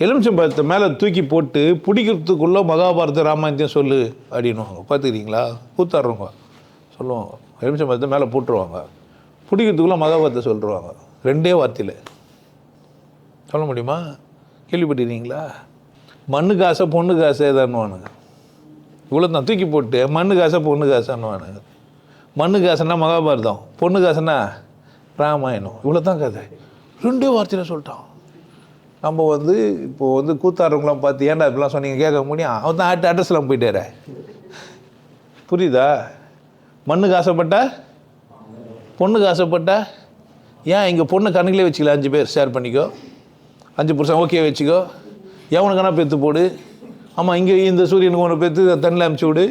எலுமிச்சம்பழத்தை மேலே தூக்கி போட்டு பிடிக்கிறதுக்குள்ளே மகாபாரத ராமாயணத்தையும் சொல்லு அப்படின்வாங்க பார்த்துக்கிறீங்களா? கூத்தாடுறவங்க. சொல்லுவாங்க. எலுமிச்சம்பழத்தை மேலே போட்டுருவாங்க. பிடிக்கிறதுக்குள்ளே மகாபாரத்தை சொல்லிடுவாங்க ரெண்டே வார்த்தையில். சொல்ல முடியுமா? கேள்விப்பட்டிருக்கீங்களா? மண்ணு காசை பொண்ணுக்கு காசை ஏதானுவானுங்க இவ்வளோ தான் தூக்கி போட்டு மண்ணு காசை பொண்ணு ஆசைன்னுவானுங்க மண்ணு காசுன்னா மகாபாரதம் பொண்ணு காசுன்னா ராமாயணம். இவ்வளோ தான் கதை. ரெண்டே வார்த்தையில் சொல்லிட்டான். நம்ம வந்து இப்போ வந்து கூத்தாடுறவங்களாம் பார்த்து ஏன்டா இப்படிலாம் சொன்னீங்க? கேட்க முடியும் அவன் தான் ஆட்டு அட்ரஸ்லாம் போயிட்டாரு. புரியுதா? மண்ணுக்கு ஆசைப்பட்டா பொண்ணுக்கு ஆசைப்பட்டா ஏன் இங்கே பொண்ணு கணக்கிலே வச்சுக்கல? அஞ்சு பேர் ஷேர் பண்ணிக்கோ. அஞ்சு புருஷன் ஓகே வச்சுக்கோ. எவனுக்கானா பெற்று போடு. ஆமாம் இங்கே இந்த சூரியனுக்கு ஒன்று பெற்று தண்ணியில் அமுச்சு விடு.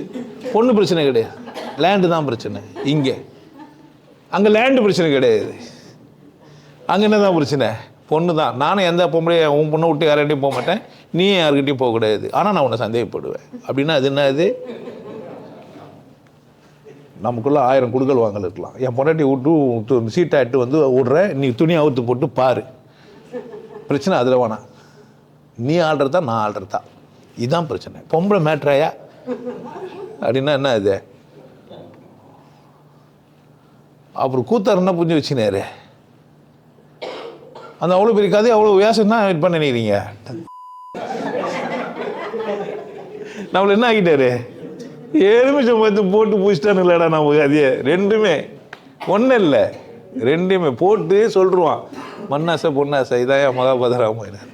பொண்ணு பிரச்சனை கிடையாது. லேண்டு தான் பிரச்சனை. இங்கே. அங்கே லேண்டு பிரச்சனை கிடையாது. அங்கே என்ன தான் பிரச்சனை? பொண்ணு தான் நானும் எந்த பொம்பளையும் உன் பொண்ணை விட்டு யார்கிட்டையும் போக மாட்டேன் நீயும் யாருக்கிட்டையும் போகக்கூடாது ஆனால் நான் உன்னை சந்தேகப்படுவேன். அப்படின்னா அது என்ன அது? நமக்குள்ள ஆயிரம் குடுக்கல் வாங்கல் இருக்கலாம். என் பொண்டாட்டி விட்டு விட்டு சீட்டாட்டு வந்து விட்றேன் நீ துணி அவுத்து போட்டு பாரு. பிரச்சனை அதில் வேணாம். நீ ஆள்றதா நான் ஆள்றதா? இதுதான் பிரச்சனை. பொம்பளை மேட்ராயா அப்படின்னா என்ன இது அப்புறம் கூத்தார் என்ன புரிஞ்சு வச்சுனாரு? அந்த அவ்வளோ பெரிய கதை அவ்வளோ வியாசம் தான் வெயிட் பண்ண நினைக்கிறீங்க? நம்மள என்ன ஆகிட்டாரு எலுமிச்சம் பார்த்து போட்டு பூச்சிட்டான்னு இல்லைடா நம்ம கதையை. ரெண்டுமே. ஒன்றும் இல்லை. ரெண்டுமே. போட்டு சொல்லிடுவான் மண்ணாசை பொன்னாசை இதான் மகாபதராமாயினார்